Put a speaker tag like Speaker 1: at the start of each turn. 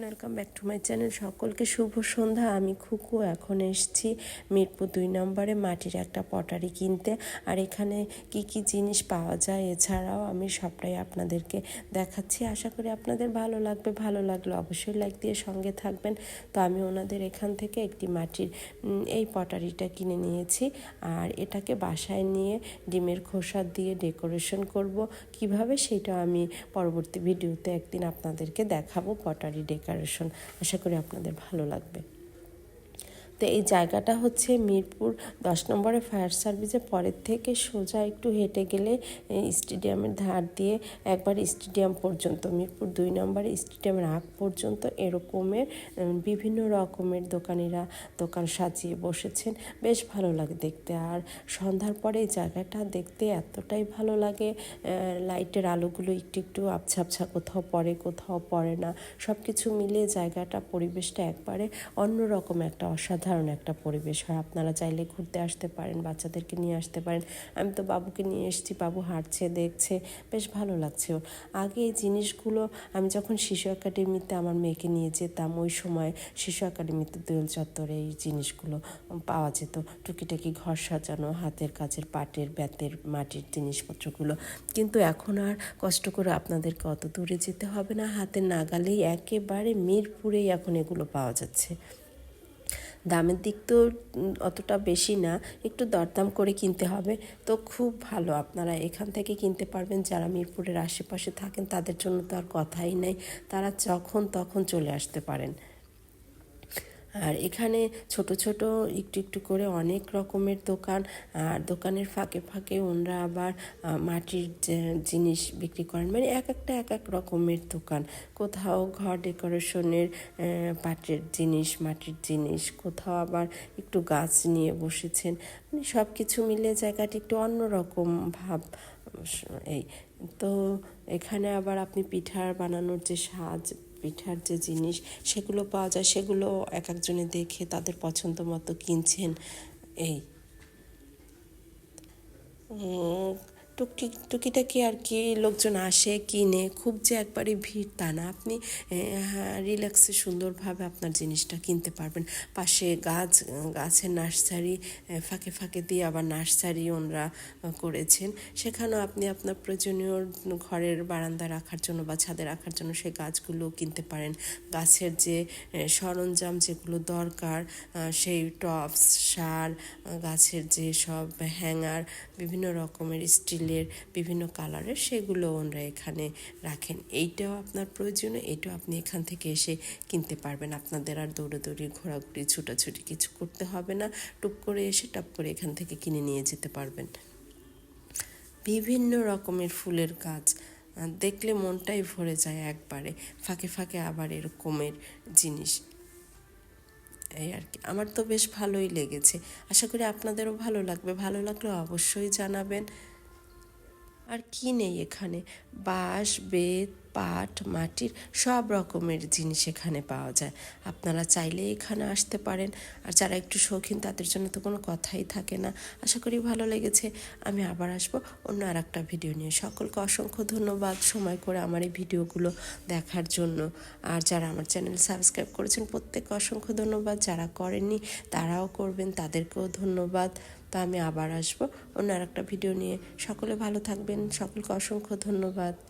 Speaker 1: Everyone welcome back to my channel সকলকে শুভ সন্ধ্যা। আমি খুকু, এখন এসেছি মিরপুর দুই নম্বরে মাটির একটা পটারি কিনতে। আর এখানে কি কি জিনিস পাওয়া যায় এছাড়াও আমি সবটাই আপনাদেরকে দেখাচ্ছি। আশা করি আপনাদের ভালো লাগবে। ভালো লাগলে অবশ্যই লাইক দিয়ে সঙ্গে থাকবেন। তো আমি ওনাদের এখান থেকে একটি মাটির এই পটারিটা কিনে নিয়েছি। আর এটাকে বাসায় নিয়ে ডিমের খোসা দিয়ে ডেকোরেশন করব। কীভাবে সেটা আমি পরবর্তী ভিডিওতে একদিন আপনাদেরকে দেখাবো পটারি ডেকোরেশন আশা করি আপনাদের ভালো লাগবে। তো এই জায়গাটা হচ্ছে মিরপুর দশ নম্বরে ফায়ার সার্ভিসের পরের থেকে সোজা একটু হেঁটে গেলে স্টেডিয়ামের ধার দিয়ে একবার স্টেডিয়াম পর্যন্ত, মিরপুর দুই নম্বরে স্টেডিয়ামের আগ পর্যন্ত এরকমের বিভিন্ন রকমের দোকানিরা দোকান সাজিয়ে বসেছেন। বেশ ভালো লাগে দেখতে। আর সন্ধ্যার পরে এই জায়গাটা দেখতে এতটাই ভালো লাগে লাইটের আলোগুলো একটু একটু আবছা আবছা কোথাও পড়ে কোথাও পড়ে না। সব কিছু মিলিয়ে জায়গাটা, পরিবেশটা একবারে অন্যরকম একটা অসাধারণ একটা পরিবেশ হয়। আপনারা চাইলে ঘুরতে আসতে পারেন, বাচ্চাদেরকে নিয়ে আসতে পারেন। আমি তো বাবুকে নিয়ে এসেছি, বাবু হাঁটছে, দেখছে, বেশ ভালো লাগছে ওর। আগে এই জিনিসগুলো আমি যখন শিশু একাডেমিতে আমার মেয়েকে নিয়ে যেতাম, ওই সময় শিশু একাডেমিতে দোয়েল চত্বরে এই জিনিসগুলো পাওয়া যেত। টুকিটাকি ঘর সাজানো, হাতের কাজের পাটের, ব্যাতের, মাটির জিনিসপত্রগুলো। কিন্তু এখন আর কষ্ট করে আপনাদেরকে অত দূরে যেতে হবে না। হাতের নাগালেই একেবারে মিরপুরেই এখন এগুলো পাওয়া যাচ্ছে। দামের দিক তো অতটা বেশি না, একটু দরদাম করে কিনতে হবে। তো খুব ভালো আপনারা এখান থেকে কিনতে পারবেন, যারা মিরপুরের আশেপাশে থাকেন তাদের জন্য তো আর কথাই নেই। তারা যখন তখন চলে আসতে পারেন। আর এখানে ছোট ছোট একটু একটু করে অনেক রকমের দোকান, আর দোকানের ফাঁকে ফাঁকে ওনরা আবার মাটির জিনিস বিক্রি করেন। মানে এক একটা এক এক রকমের দোকান। কোথাও ঘর ডেকোরেশনের পাটের জিনিস, মাটির জিনিস, কোথাও আবার একটু গাছ নিয়ে বসেছেন। মানে সব কিছু মিলে জায়গাটি একটু অন্যরকম ভাব, এই। তো এখানে আবার আপনি পিঠার বানানোর যে সাজ পিঠার যে জিনিস, সেগুলো পাওয়া যায়, সেগুলো এক একজনে দেখে তাদের পছন্দ মতো কিনছেন। এই। টুকটি, টুকিটাকি আর কি লোকজন আসে, কিনে, খুব যে একবারে ভিড় তা না। আপনি রিল্যাক্সে সুন্দরভাবে আপনার জিনিসটা কিনতে পারবেন। পাশে গাছ গাছের নার্সারি ফাঁকে ফাঁকে দিয়ে আবার নার্সারি ওনরা করেছেন। সেখানেও আপনি আপনার প্রয়োজনীয় ঘরের বারান্দা রাখার জন্য বা ছাদে রাখার জন্য সেই গাছগুলো কিনতে পারেন। গাছের যে সরঞ্জাম যেগুলো দরকার সেই টপস, সার, গাছের যে সব হ্যাঙ্গার, বিভিন্ন রকমের স্টিলের বিভিন্ন কালারের সেগুলো ওনারা এখানে রাখেন। এইটাও আপনার প্রয়োজনীয়, এটাও আপনি এখান থেকে এসে কিনতে পারবেন। আপনাদের আর দৌড়াদৌড়ি, ঘোরাঘুরি, ছুটাছুটি কিছু করতে হবে না। টুক করে এসে, টপ করে এখান থেকে কিনে নিয়ে যেতে পারবেন। বিভিন্ন রকমের ফুলের গাছ দেখলে মনটাই ভরে যায় একবারে। ফাঁকে ফাঁকে আবার এরকমের জিনিস। এই আর কি। আমার তো বেশ ভালোই লেগেছে। আশা করি আপনাদেরও ভালো লাগবে। ভালো লাগলে অবশ্যই জানাবেন। আর কী নেই এখানে? বাঁশ বেত পাট, মাটির সব রকমের জিনিস এখানে পাওয়া যায়। আপনারা চাইলে এখানে আসতে পারেন। আর যারা একটু শৌখিন, তাদের জন্য তো কোনো কথাই থাকে না। আশা করি ভালো লেগেছে। আমি আবার আসব অন্য আর একটা ভিডিও নিয়ে। সকলকে অসংখ্য ধন্যবাদ সময় করে আমার এই ভিডিওগুলো দেখার জন্য। আর যারা আমার চ্যানেল সাবস্ক্রাইব করেছেন, প্রত্যেককে অসংখ্য ধন্যবাদ। যারা করেননি, তারাও করবেন, তাদেরকেও ধন্যবাদ। তো আমি আবার আসব অন্য আর একটা ভিডিও নিয়ে। সকলে ভালো থাকবেন। সকলকে অসংখ্য ধন্যবাদ।